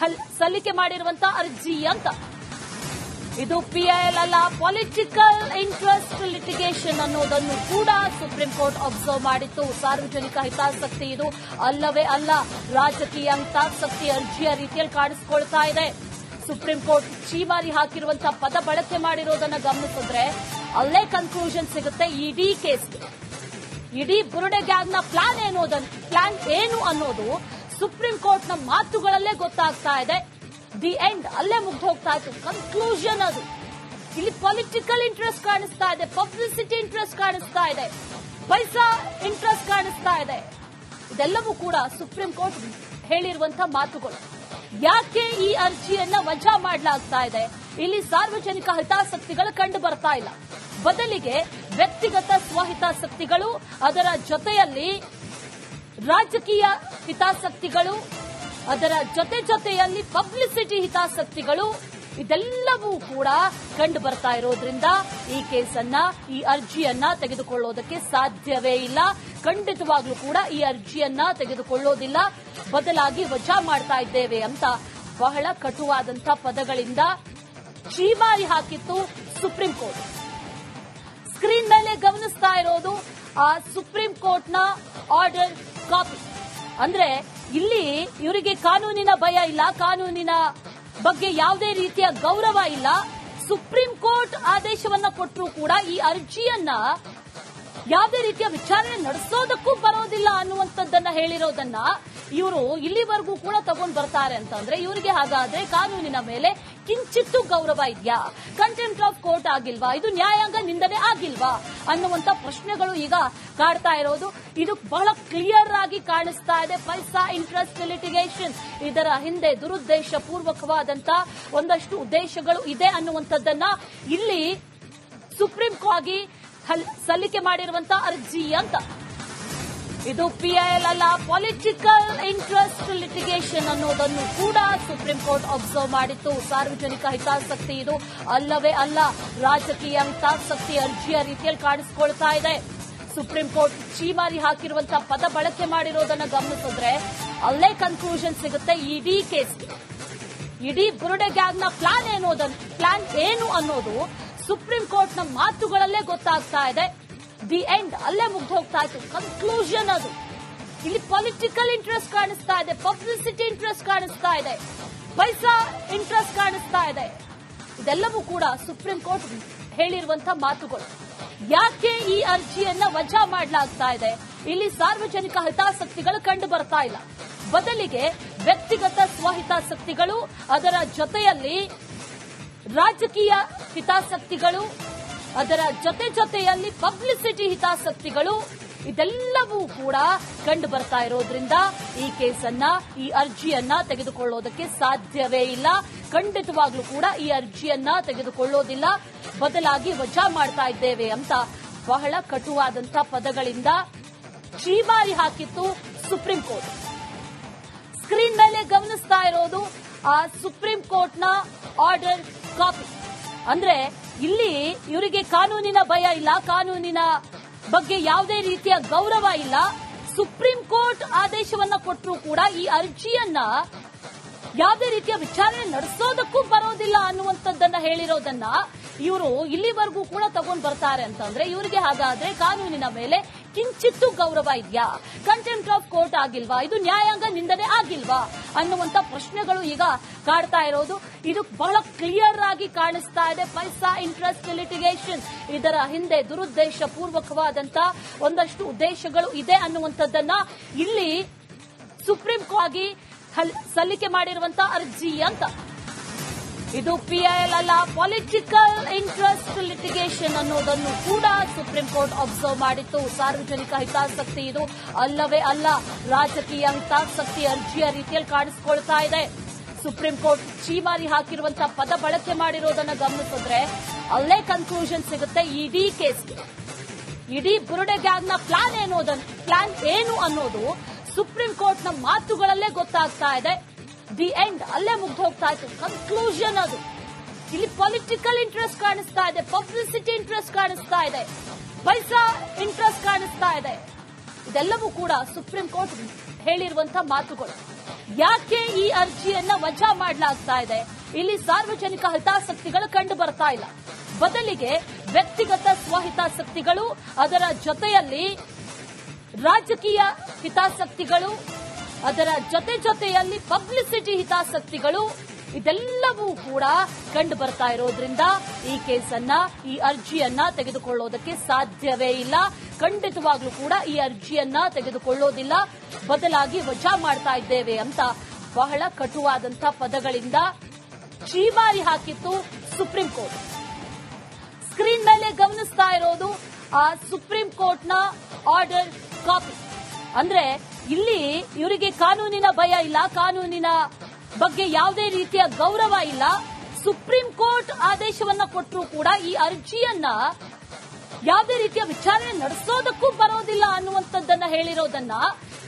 ಹಲ್- ಸಲ್ಲಿಕೆ ಮಾಡಿರುವಂತಹ ಅರ್ಜಿ ಅಂತ. ಇದು ಪಿಐಎಲ್ ಅಲ್ಲ ಪೊಲಿಟಿಕಲ್ ಇಂಟ್ರೆಸ್ಟ್ ಲಿಟಿಗೇಷನ್ ಅನ್ನೋದನ್ನು ಕೂಡ ಸುಪ್ರೀಂ ಕೋರ್ಟ್ ಅಬ್ಸರ್ವ್ ಮಾಡಿತ್ತು. ಸಾರ್ವಜನಿಕ ಹಿತಾಸಕ್ತಿ ಇದು ಅಲ್ಲವೇ ಅಲ್ಲ, ರಾಜಕೀಯ ಹಿತಾಸಕ್ತಿ ಅರ್ಜಿಯ ರೀತಿಯಲ್ಲಿ ಕಾಣಿಸಿಕೊಳ್ತಾ ಇದೆ. ಸುಪ್ರೀಂ ಕೋರ್ಟ್ ಚೀಮಾರಿ ಹಾಕಿರುವಂತಹ ಪದ ಬಳಕೆ ಮಾಡಿರೋದನ್ನ ಗಮನಿಸಿದ್ರೆ ಅಲ್ಲೇ ಕನ್ಕ್ಲೂಷನ್ ಸಿಗುತ್ತೆ ಇಡೀ ಕೇಸ್ ಇಡೀ ಬುರುಡೆ ಗ್ಯಾಂಗ್ನ ಪ್ಲಾನ್ ಏನು ಪ್ಲಾನ್ ಏನು ಅನ್ನೋದು ಸುಪ್ರೀಂ ಕೋರ್ಟ್ನ ಮಾತುಗಳಲ್ಲೇ ಗೊತ್ತಾಗ್ತಾ ಇದೆ. ದಿ ಎಂಡ್ ಅಲ್ಲೇ ಮುಗ್ದು ಹೋಗ್ತಾ ಇತ್ತು. ಕನ್ಕ್ಲೂಷನ್ ಅದು. ಇಲ್ಲಿ ಪೊಲಿಟಿಕಲ್ ಇಂಟ್ರೆಸ್ಟ್ ಕಾಣಿಸ್ತಾ ಇದೆ ಪಬ್ಲಿಸಿಟಿ ಇಂಟ್ರೆಸ್ಟ್ ಕಾಣಿಸ್ತಾ ಇದೆ, ಪೈಸಾ ಇಂಟ್ರೆಸ್ಟ್ ಕಾಣಿಸ್ತಾ ಇದೆ. ಇದೆಲ್ಲವೂ ಕೂಡ ಸುಪ್ರೀಂ ಕೋರ್ಟ್ ಹೇಳಿರುವಂತಹ ಮಾತುಗಳು. ಯಾಕೆ ಈ ಅರ್ಜಿಯನ್ನ ವಜಾ ಮಾಡಲಾಗ್ತಾ ಇದೆ? ಇಲ್ಲಿ ಸಾರ್ವಜನಿಕ ಹಿತಾಸಕ್ತಿಗಳು ಕಂಡು ಬರ್ತಾ ಇಲ್ಲ. ಬದಲಿಗೆ ವ್ಯಕ್ತಿಗತ ಸ್ವಹಿತಾಸಕ್ತಿಗಳು ಅದರ ಜೊತೆಯಲ್ಲಿ ರಾಜಕೀಯ ಹಿತಾಸಕ್ತಿಗಳು, ಅದರ ಜೊತೆ ಜೊತೆಯಲ್ಲಿ ಪಬ್ಲಿಸಿಟಿ ಹಿತಾಸಕ್ತಿಗಳು, ಇದೆಲ್ಲವೂ ಕೂಡ ಕಂಡು ಬರ್ತಾ ಇರೋದ್ರಿಂದ ಈ ಕೇಸನ್ನ, ಈ ಅರ್ಜಿಯನ್ನ ತೆಗೆದುಕೊಳ್ಳೋದಕ್ಕೆ ಸಾಧ್ಯವೇ ಇಲ್ಲ. ಖಂಡಿತವಾಗ್ಲೂ ಕೂಡ ಈ ಅರ್ಜಿಯನ್ನ ತೆಗೆದುಕೊಳ್ಳೋದಿಲ್ಲ. ಬದಲಾಗಿ ವಜಾ ಮಾಡ್ತಾ ಇದ್ದೇವೆ ಅಂತ ಬಹಳ ಕಟುವಾದಂತ ಪದಗಳಿಂದ ಚೀಮಾರಿ ಹಾಕಿತ್ತು ಸುಪ್ರೀಂ ಕೋರ್ಟ್. ಸ್ಕ್ರೀನ್ ಮೇಲೆ ಗಮನಿಸ್ತಾ ಇರೋದು, ಆ ಸುಪ್ರೀಂ ಕೋರ್ಟ್ನ ಆರ್ಡರ್ ಕಾಪಿ ಅಂದ್ರೆ ಇಲ್ಲಿ ಇವರಿಗೆ ಕಾನೂನಿನ ಭಯ ಇಲ್ಲ, ಕಾನೂನಿನ ಬಗ್ಗೆ ಯಾವುದೇ ರೀತಿಯ ಗೌರವ ಇಲ್ಲ. ಸುಪ್ರೀಂ ಕೋರ್ಟ್ ಆದೇಶವನ್ನ ಕೊಟ್ಟರೂ ಕೂಡ ಈ ಅರ್ಜಿಯನ್ನ ಯಾವುದೇ ರೀತಿಯ ವಿಚಾರಣೆ ನಡೆಸೋದಕ್ಕೂ ಬರೋದಿಲ್ಲ ಅನ್ನುವಂಥದ್ದನ್ನ ಹೇಳಿರೋದನ್ನ ಇವರು ಇಲ್ಲಿವರೆಗೂ ಕೂಡ ತಗೊಂಡ್ ಬರ್ತಾರೆ ಅಂತಂದ್ರೆ ಇವರಿಗೆ ಹಾಗಾದ್ರೆ ಕಾನೂನಿನ ಮೇಲೆ ಕಿಂಚಿತ್ತು ಗೌರವ ಇದೆಯಾ? ಕಂಟೆಂಪ್ಟ್ ಆಫ್ ಕೋರ್ಟ್ ಆಗಿಲ್ವಾ? ಇದು ನ್ಯಾಯಾಂಗ ನಿಂದನೆ ಆಗಿಲ್ವಾ? ಅನ್ನುವಂತ ಪ್ರಶ್ನೆಗಳು ಈಗ ಕಾಡ್ತಾ ಇರೋದು. ಇದು ಬಹಳ ಕ್ಲಿಯರ್ ಆಗಿ ಕಾಣಿಸ್ತಾ ಇದೆ. ಪೈಸಾ ಇಂಟ್ರೆಸ್ಟ್ ಲಿಟಿಗೇಷನ್ ಇದರ ಹಿಂದೆ ದುರುದ್ದೇಶ ಪೂರ್ವಕವಾದಂತ ಒಂದಷ್ಟು ಉದ್ದೇಶಗಳು ಇದೆ ಅನ್ನುವಂಥದ್ದನ್ನ ಇಲ್ಲಿ ಸುಪ್ರೀಂ ಆಗಿ ಸಲ್ಲಿಕೆ ಮಾಡಿರುವಂತ ಅರ್ಜಿ ಅಂತ ಇದು ಪಿಐಎಲ್ ಅಲ್ಲ ಪೊಲಿಟಿಕಲ್ ಇಂಟ್ರೆಸ್ಟ್ ಲಿಟಿಗೇಷನ್ ಅನ್ನೋದನ್ನು ಕೂಡ ಸುಪ್ರೀಂ ಕೋರ್ಟ್ ಅಬ್ಸರ್ವ್ ಮಾಡಿತ್ತು. ಸಾರ್ವಜನಿಕ ಹಿತಾಸಕ್ತಿ ಇದು ಅಲ್ಲವೇ ಅಲ್ಲ, ರಾಜಕೀಯ ಹಿತಾಸಕ್ತಿ ಅರ್ಜಿಯ ರೀತಿಯಲ್ಲಿ ಕಾಣಿಸಿಕೊಳ್ತಾ ಇದೆ. ಸುಪ್ರೀಂ ಕೋರ್ಟ್ ಚೀಮಾರಿ ಹಾಕಿರುವಂತಹ ಪದ ಬಳಕೆ ಮಾಡಿರೋದನ್ನ ಗಮನಿಸಿದ್ರೆ ಅಲ್ಲೇ ಕನ್ಕ್ಲೂಷನ್ ಸಿಗುತ್ತೆ ಇಡೀ ಕೇಸ್ ಇಡೀ ಬುರುಡೆ ಗ್ಯಾಂಗ್ನ ಪ್ಲಾನ್ ಏನು ಪ್ಲಾನ್ ಏನು ಅನ್ನೋದು ಸುಪ್ರೀಂ ಕೋರ್ಟ್ನ ಮಾತುಗಳಲ್ಲೇ ಗೊತ್ತಾಗ್ತಾ ಇದೆ. ದಿ ಎಂಡ್ ಅಲ್ಲೇ ಮುಗ್ದು ಹೋಗ್ತಾ ಇತ್ತು. ಕನ್ಕ್ಲೂಷನ್ ಅದು. ಇಲ್ಲಿ ಪೊಲಿಟಿಕಲ್ ಇಂಟ್ರೆಸ್ಟ್ ಕಾಣಿಸ್ತಾ ಇದೆ. ಪಬ್ಲಿಸಿಟಿ ಇಂಟ್ರೆಸ್ಟ್ ಕಾಣಿಸ್ತಾ ಇದೆ. ಪೈಸಾ ಇಂಟ್ರೆಸ್ಟ್ ಕಾಣಿಸ್ತಾ ಇದೆ. ಇದೆಲ್ಲವೂ ಕೂಡ ಸುಪ್ರೀಂ ಕೋರ್ಟ್ ಹೇಳಿರುವಂತ ಮಾತುಗಳು. ಯಾಕೆ ಈ ಅರ್ಜಿಯನ್ನ ವಜಾ ಮಾಡಲಾಗ್ತಾ ಇದೆ? ಇಲ್ಲಿ ಸಾರ್ವಜನಿಕ ಹಿತಾಸಕ್ತಿಗಳು ಕಂಡು ಬರ್ತಾ ಇಲ್ಲ. ಬದಲಿಗೆ ವ್ಯಕ್ತಿಗತ ಸ್ವಹಿತಾಸಕ್ತಿಗಳು, ಅದರ ಜೊತೆಯಲ್ಲಿ ರಾಜಕೀಯ ಹಿತಾಸಕ್ತಿಗಳು ಅದರ ಜೊತೆ ಜೊತೆಯಲ್ಲಿ ಪಬ್ಲಿಸಿಟಿ ಹಿತಾಸಕ್ತಿಗಳು ಇದೆಲ್ಲವೂ ಕೂಡ ಕಂಡು ಬರ್ತಾ ಇರೋದ್ರಿಂದ ಈ ಕೇಸನ್ನ, ಈ ಅರ್ಜಿಯನ್ನ ತೆಗೆದುಕೊಳ್ಳೋದಕ್ಕೆ ಸಾಧ್ಯವೇ ಇಲ್ಲ. ಖಂಡಿತವಾಗ್ಲೂ ಕೂಡ ಈ ಅರ್ಜಿಯನ್ನ ತೆಗೆದುಕೊಳ್ಳೋದಿಲ್ಲ. ಬದಲಾಗಿ ವಜಾ ಮಾಡ್ತಾ ಇದ್ದೇವೆ ಅಂತ ಬಹಳ ಕಟುವಾದಂತಹ ಪದಗಳಿಂದ ಚೀಮಾರಿ ಹಾಕಿತ್ತು ಸುಪ್ರೀಂ ಕೋರ್ಟ್. ಸ್ಕ್ರೀನ್ ಮೇಲೆ ಗಮನಿಸ್ತಾ ಇರೋದು ಆ ಸುಪ್ರೀಂ ಕೋರ್ಟ್ನ ಆರ್ಡರ್ ಕಾಪಿ. ಅಂದ್ರೆ ಇಲ್ಲಿ ಇವರಿಗೆ ಕಾನೂನಿನ ಭಯ ಇಲ್ಲ, ಕಾನೂನಿನ ಬಗ್ಗೆ ಯಾವುದೇ ರೀತಿಯ ಗೌರವ ಇಲ್ಲ. ಸುಪ್ರೀಂ ಕೋರ್ಟ್ ಆದೇಶವನ್ನ ಕೊಟ್ಟರೂ ಕೂಡ ಈ ಅರ್ಜಿಯನ್ನ ಯಾವುದೇ ರೀತಿಯ ವಿಚಾರಣೆ ನಡೆಸೋದಕ್ಕೂ ಬರೋದಿಲ್ಲ ಅನ್ನುವಂಥದ್ದನ್ನ ಹೇಳಿರೋದನ್ನ ಇವರು ಇಲ್ಲಿವರೆಗೂ ಕೂಡ ತಗೊಂಡು ಬರ್ತಾರೆ ಅಂತಂದ್ರೆ ಇವರಿಗೆ ಹಾಗಾದ್ರೆ ಕಾನೂನಿನ ಮೇಲೆ ಕಿಂಚಿತ್ತು ಗೌರವ ಇದೆಯಾ? ಕಂಟೆಂಪ್ಟ್ ಆಫ್ ಕೋರ್ಟ್ ಆಗಿಲ್ವಾ? ಇದು ನ್ಯಾಯಾಂಗ ನಿಂದನೆ ಆಗಿಲ್ವಾ? ಅನ್ನುವಂತ ಪ್ರಶ್ನೆಗಳು ಈಗ ಕಾಡ್ತಾ ಇರೋದು. ಇದು ಬಹಳ ಕ್ಲಿಯರ್ ಆಗಿ ಕಾಣಿಸ್ತಾ ಇದೆ. ಪೈಸಾ ಇಂಟ್ರೆಸ್ಟ್ ಲಿಟಿಗೇಷನ್ ಇದರ ಹಿಂದೆ ದುರುದ್ದೇಶ ಪೂರ್ವಕವಾದಂತ ಒಂದಷ್ಟು ಉದ್ದೇಶಗಳು ಇದೆ ಅನ್ನುವಂಥದ್ದನ್ನ ಇಲ್ಲಿ ಸುಪ್ರೀಂ ಆಗಿ ಸಲ್ಲಿಕೆ ಮಾಡಿರುವಂತ ಅರ್ಜಿ ಅಂತ ಇದು ಪಿಐಎಲ್ ಅಲ್ಲ ಪೊಲಿಟಿಕಲ್ ಇಂಟ್ರೆಸ್ಟ್ ಲಿಟಿಗೇಷನ್ ಅನ್ನೋದನ್ನು ಕೂಡ ಸುಪ್ರೀಂ ಕೋರ್ಟ್ ಅಬ್ಸರ್ವ್ ಮಾಡಿತ್ತು. ಸಾರ್ವಜನಿಕ ಹಿತಾಸಕ್ತಿ ಇದು ಅಲ್ಲವೇ ಅಲ್ಲ, ರಾಜಕೀಯ ಹಿತಾಸಕ್ತಿ ಅರ್ಜಿಯ ರೀತಿಯಲ್ಲಿ ಕಾಣಿಸಿಕೊಳ್ತಾ ಇದೆ. ಸುಪ್ರೀಂ ಕೋರ್ಟ್ ಚೀಮಾರಿ ಹಾಕಿರುವಂತಹ ಪದ ಬಳಕೆ ಮಾಡಿರೋದನ್ನ ಗಮನಿಸಿದ್ರೆ ಅಲ್ಲೇ ಕನ್ಕ್ಲೂಷನ್ ಸಿಗುತ್ತೆ ಇಡೀ ಕೇಸ್ಗೆ ಇಡೀ ಬುರುಡೆ ಗ್ಯಾಂಗ್ನ ಪ್ಲಾನ್ ಏನು ಪ್ಲಾನ್ ಏನು ಅನ್ನೋದು ಸುಪ್ರೀಂ ಕೋರ್ಟ್ನ ಮಾತುಗಳಲ್ಲೇ ಗೊತ್ತಾಗ್ತಾ ಇದೆ. ದಿ ಎಂಡ್ ಅಲ್ಲೇ ಮುಗ್ದು ಹೋಗ್ತಾ ಇತ್ತು. ಕನ್ಕ್ಲೂಷನ್ ಅದು. ಇಲ್ಲಿ ಪೊಲಿಟಿಕಲ್ ಇಂಟ್ರೆಸ್ಟ್ ಕಾಣಿಸ್ತಾ ಇದೆ. ಪಬ್ಲಿಸಿಟಿ ಇಂಟ್ರೆಸ್ಟ್ ಕಾಣಿಸ್ತಾ ಇದೆ. ಪೈಸಾ ಇಂಟ್ರೆಸ್ಟ್ ಕಾಣಿಸ್ತಾ ಇದೆ. ಇದೆಲ್ಲವೂ ಕೂಡ ಸುಪ್ರೀಂ ಕೋರ್ಟ್ ಹೇಳಿರುವಂತಹ ಮಾತುಗಳು. ಯಾಕೆ ಈ ಅರ್ಜಿಯನ್ನ ವಜಾ ಮಾಡಲಾಗ್ತಾ ಇದೆ? ಇಲ್ಲಿ ಸಾರ್ವಜನಿಕ ಹಿತಾಸಕ್ತಿಗಳು ಕಂಡು ಬರ್ತಾ ಇಲ್ಲ. ಬದಲಿಗೆ ವ್ಯಕ್ತಿಗತ ಸ್ವಹಿತಾಸಕ್ತಿಗಳು, ಅದರ ಜೊತೆಯಲ್ಲಿ ರಾಜಕೀಯ ಹಿತಾಸಕ್ತಿಗಳು ಅದರ ಜೊತೆ ಜೊತೆಯಲ್ಲಿ ಪಬ್ಲಿಸಿಟಿ ಹಿತಾಸಕ್ತಿಗಳು ಇದೆಲ್ಲವೂ ಕೂಡ ಕಂಡು ಬರ್ತಾ ಇರೋದ್ರಿಂದ ಈ ಕೇಸನ್ನ, ಈ ಅರ್ಜಿಯನ್ನ ತೆಗೆದುಕೊಳ್ಳೋದಕ್ಕೆ ಸಾಧ್ಯವೇ ಇಲ್ಲ. ಖಂಡಿತವಾಗ್ಲೂ ಕೂಡ ಈ ಅರ್ಜಿಯನ್ನ ತೆಗೆದುಕೊಳ್ಳೋದಿಲ್ಲ. ಬದಲಾಗಿ ವಜಾ ಮಾಡ್ತಾ ಇದ್ದೇವೆ ಅಂತ ಬಹಳ ಕಟುವಾದಂಥ ಪದಗಳಿಂದ ಛೀಮಾರಿ ಹಾಕಿತ್ತು ಸುಪ್ರೀಂ ಕೋರ್ಟ್ ಸ್ಕ್ರೀನ್ ಮೇಲೆ ಗಮನಿಸ್ತಾ ಇರೋದು ಆ ಸುಪ್ರೀಂ ಕೋರ್ಟ್ನ ಆರ್ಡರ್ ಕಾಪಿ ಅಂದ್ರೆ ಇಲ್ಲಿ ಇವರಿಗೆ ಕಾನೂನಿನ ಭಯ ಇಲ್ಲ, ಕಾನೂನಿನ ಬಗ್ಗೆ ಯಾವುದೇ ರೀತಿಯ ಗೌರವ ಇಲ್ಲ. ಸುಪ್ರೀಂ ಕೋರ್ಟ್ ಆದೇಶವನ್ನ ಕೊಟ್ಟರು ಕೂಡ ಈ ಅರ್ಜಿಯನ್ನ ಯಾವುದೇ ರೀತಿಯ ವಿಚಾರಣೆ ನಡೆಸೋದಕ್ಕೂ ಬರೋದಿಲ್ಲ ಅನ್ನುವಂಥದ್ದನ್ನ ಹೇಳಿರೋದನ್ನ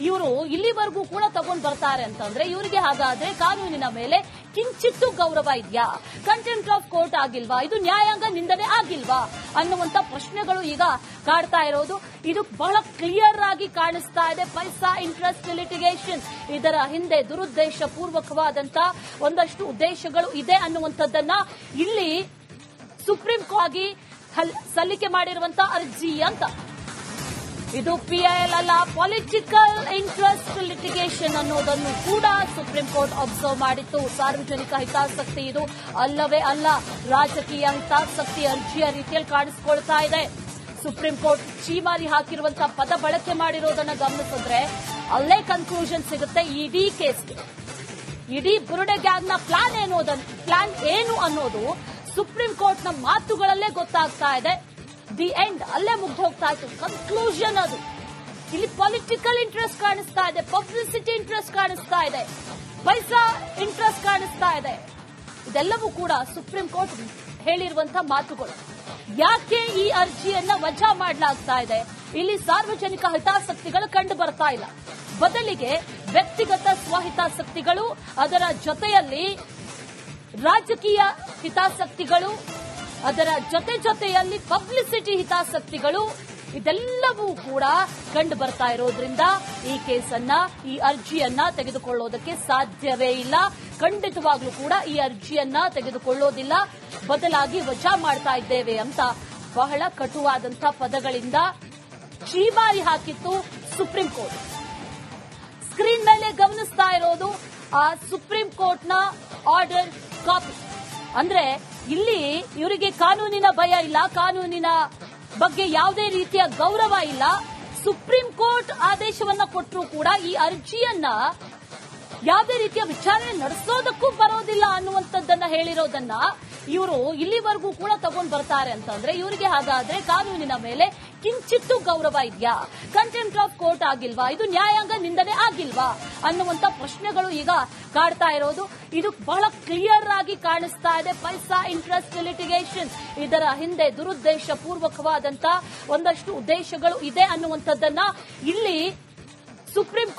ಇವರು ಇಲ್ಲಿವರೆಗೂ ಕೂಡ ತಗೊಂಡು ಬರ್ತಾರೆ ಅಂತಂದ್ರೆ ಇವರಿಗೆ ಹಾಗಾದ್ರೆ ಕಾನೂನಿನ ಮೇಲೆ ಕಿಂಚಿತ್ತು ಗೌರವ ಇದೆಯಾ? ಕಂಟೆಂಟ್ ಆಫ್ ಕೋರ್ಟ್ ಆಗಿಲ್ವಾ? ಇದು ನ್ಯಾಯಾಂಗ ನಿಂದನೆ ಆಗಿಲ್ವಾ? ಅನ್ನುವಂತ ಪ್ರಶ್ನೆಗಳು ಈಗ ಕಾಡ್ತಾ ಇರೋದು. ಇದು ಬಹಳ ಕ್ಲಿಯರ್ ಆಗಿ ಕಾಣಿಸ್ತಾ ಇದೆ. ಪೈಸಾ ಇಂಟ್ರೆಸ್ಟ್ ಲಿಟಿಗೇಷನ್ ಇದರ ಹಿಂದೆ ದುರುದ್ದೇಶ ಪೂರ್ವಕವಾದಂತ ಒಂದಷ್ಟು ಉದ್ದೇಶಗಳು ಇದೆ ಅನ್ನುವಂಥದ್ದನ್ನ ಇಲ್ಲಿ ಸುಪ್ರೀಂ ಕೋರ್ಟ್ ಆಗಿ ಸಲ್ಲಿಕೆ ಮಾಡಿರುವಂತಹ ಅರ್ಜಿ ಅಂತ ಇದು ಪಿಐಎಲ್ ಅಲ್ಲ ಪೊಲಿಟಿಕಲ್ ಇಂಟ್ರೆಸ್ಟ್ ಲಿಟಿಗೇಷನ್ ಅನ್ನೋದನ್ನು ಕೂಡ ಸುಪ್ರೀಂ ಕೋರ್ಟ್ ಅಬ್ಸರ್ವ್ ಮಾಡಿತ್ತು. ಸಾರ್ವಜನಿಕ ಹಿತಾಸಕ್ತಿ ಇದು ಅಲ್ಲವೇ ಅಲ್ಲ, ರಾಜಕೀಯ ಹಿತಾಸಕ್ತಿ ಅರ್ಜಿಯ ರೀತಿಯಲ್ಲಿ ಕಾಣಿಸಿಕೊಳ್ತಾ ಇದೆ. ಸುಪ್ರೀಂ ಕೋರ್ಟ್ ಚೀಮಾರಿ ಹಾಕಿರುವಂತಹ ಪದ ಬಳಕೆ ಮಾಡಿರೋದನ್ನ ಗಮನಿಸಿದ್ರೆ ಅಲ್ಲೇ ಕನ್ಕ್ಲೂಷನ್ ಸಿಗುತ್ತೆ ಇಡೀ ಕೇಸ್ಗೆ ಇಡೀ ಬುರುಡೆ ಗ್ಯಾಂಗ್ನ ಪ್ಲಾನ್ ಏನು ಪ್ಲಾನ್ ಏನು ಅನ್ನೋದು ಸುಪ್ರೀಂ ಕೋರ್ಟ್ನ ಮಾತುಗಳಲ್ಲೇ ಗೊತ್ತಾಗ್ತಾ ಇದೆ. ದಿ ಎಂಡ್ ಅಲ್ಲೇ ಮುಗ್ದು ಹೋಗ್ತಾ ಇತ್ತು ಕನ್ಕ್ಲೂಷನ್ ಅದು. ಇಲ್ಲಿ ಪೊಲಿಟಿಕಲ್ ಇಂಟ್ರೆಸ್ಟ್ ಕಾಣಿಸ್ತಾ ಇದೆ. ಪಬ್ಲಿಸಿಟಿ ಇಂಟ್ರೆಸ್ಟ್ ಕಾಣಿಸ್ತಾ ಇದೆ. ಪೈಸಾ ಇಂಟ್ರೆಸ್ಟ್ ಕಾಣಿಸ್ತಾ ಇದೆ. ಇದೆಲ್ಲವೂ ಕೂಡ ಸುಪ್ರೀಂ ಕೋರ್ಟ್ ಹೇಳಿರುವಂತಹ ಮಾತುಗಳು. ಯಾಕೆ ಈ ಅರ್ಜಿಯನ್ನ ವಜಾ ಮಾಡಲಾಗ್ತಾ ಇದೆ? ಇಲ್ಲಿ ಸಾರ್ವಜನಿಕ ಹಿತಾಸಕ್ತಿಗಳು ಕಂಡು ಬರ್ತಾ ಇಲ್ಲ. ಬದಲಿಗೆ ವ್ಯಕ್ತಿಗತ ಸ್ವಹಿತಾಸಕ್ತಿಗಳು, ಅದರ ಜೊತೆಯಲ್ಲಿ ರಾಜಕೀಯ ಹಿತಾಸಕ್ತಿಗಳು ಅದರ ಜೊತೆ ಜೊತೆಯಲ್ಲಿ ಪಬ್ಲಿಸಿಟಿ ಹಿತಾಸಕ್ತಿಗಳು ಇದೆಲ್ಲವೂ ಕೂಡ ಕಂಡು ಬರ್ತಾ ಇರೋದ್ರಿಂದ ಈ ಕೇಸನ್ನ, ಈ ಅರ್ಜಿಯನ್ನ ತೆಗೆದುಕೊಳ್ಳೋದಕ್ಕೆ ಸಾಧ್ಯವೇ ಇಲ್ಲ. ಖಂಡಿತವಾಗ್ಲೂ ಕೂಡ ಈ ಅರ್ಜಿಯನ್ನ ತೆಗೆದುಕೊಳ್ಳೋದಿಲ್ಲ. ಬದಲಾಗಿ ವಜಾ ಮಾಡ್ತಾ ಇದ್ದೇವೆ ಅಂತ ಬಹಳ ಕಟುವಾದಂಥ ಪದಗಳಿಂದ ಛೀಮಾರಿ ಹಾಕಿತ್ತು ಸುಪ್ರೀಂ ಕೋರ್ಟ್. ಸ್ಕ್ರೀನ್ ಮೇಲೆ ಗಮನಿಸ್ತಾ ಇರೋದು ಆ ಸುಪ್ರೀಂ ಕೋರ್ಟ್ನ ಆರ್ಡರ್ ಕಾಪಿ. ಅಂದ್ರೆ ಇಲ್ಲಿ ಇವರಿಗೆ ಕಾನೂನಿನ ಭಯ ಇಲ್ಲ, ಕಾನೂನಿನ ಬಗ್ಗೆ ಯಾವುದೇ ರೀತಿಯ ಗೌರವ ಇಲ್ಲ. ಸುಪ್ರೀಂ ಕೋರ್ಟ್ ಆದೇಶವನ್ನ ಕೊಟ್ಟರು ಕೂಡ ಈ ಅರ್ಜಿಯನ್ನ ಯಾವುದೇ ರೀತಿಯ ವಿಚಾರಣೆ ನಡೆಸೋದಕ್ಕೂ ಬರೋದಿಲ್ಲ ಅನ್ನುವಂಥದ್ದನ್ನ ಹೇಳಿರೋದನ್ನ ಇವರು ಇಲ್ಲಿವರೆಗೂ ಕೂಡ ತಗೊಂಡ್ ಬರ್ತಾರೆ ಅಂತಂದ್ರೆ ಇವರಿಗೆ ಹಾಗಾದ್ರೆ ಕಾನೂನಿನ ಮೇಲೆ ಕಿಂಚಿತ್ತು ಗೌರವ ಇದೆಯಾ? ಕಂಟೆಂಟ್ ಆಫ್ ಕೋರ್ಟ್ ಆಗಿಲ್ವಾ? ಇದು ನ್ಯಾಯಾಂಗ ನಿಂದನೆ ಆಗಿಲ್ವಾ? ಅನ್ನುವಂತ ಪ್ರಶ್ನೆಗಳು ಈಗ ಕಾಡ್ತಾ ಇರೋದು. ಇದು ಬಹಳ ಕ್ಲಿಯರ್ ಆಗಿ ಕಾಣಿಸ್ತಾ ಇದೆ. ಪೈಸಾ ಇಂಟ್ರೆಸ್ಟ್ ಲಿಟಿಗೇಷನ್ ಇದರ ಹಿಂದೆ ದುರುದ್ದೇಶ ಪೂರ್ವಕವಾದಂತ ಒಂದಷ್ಟು ಉದ್ದೇಶಗಳು ಇದೆ ಅನ್ನುವಂಥದ್ದನ್ನ ಇಲ್ಲಿ ಸುಪ್ರೀಂ